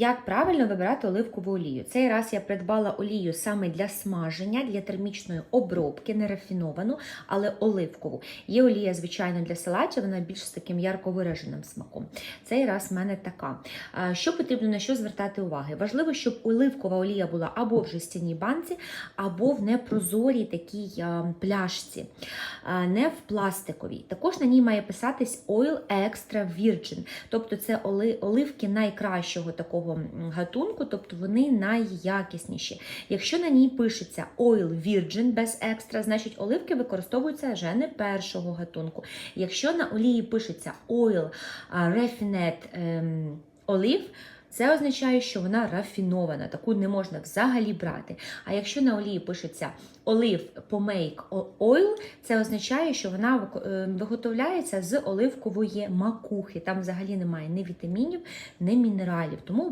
Як правильно вибирати оливкову олію? Цей раз я придбала олію саме для смаження, для термічної обробки, не рафіновану, але оливкову. Є олія, звичайно, для салатів, вона більш з таким ярко вираженим смаком. Цей раз в мене така. Що потрібно на що звертати увагу? Важливо, щоб оливкова олія була або в жестяній банці, або в непрозорій такій пляшці, не в пластиковій. Також на ній має писатись Oil Extra Virgin, тобто це оливки найкращого такого м, гатунку, тобто вони найякісніші. Якщо на ній пишеться Oil Virgin без екстра, значить оливки використовуються вже не першого гатунку. Якщо на олії пишеться Oil Refined ем, Olive, це означає, що вона рафінована, таку не можна взагалі брати. А якщо на олії пишеться олив Pomake Oil, це означає, що вона е, виготовляється з оливкової макухи. Там взагалі немає ні вітамінів, ні мінералів. Тому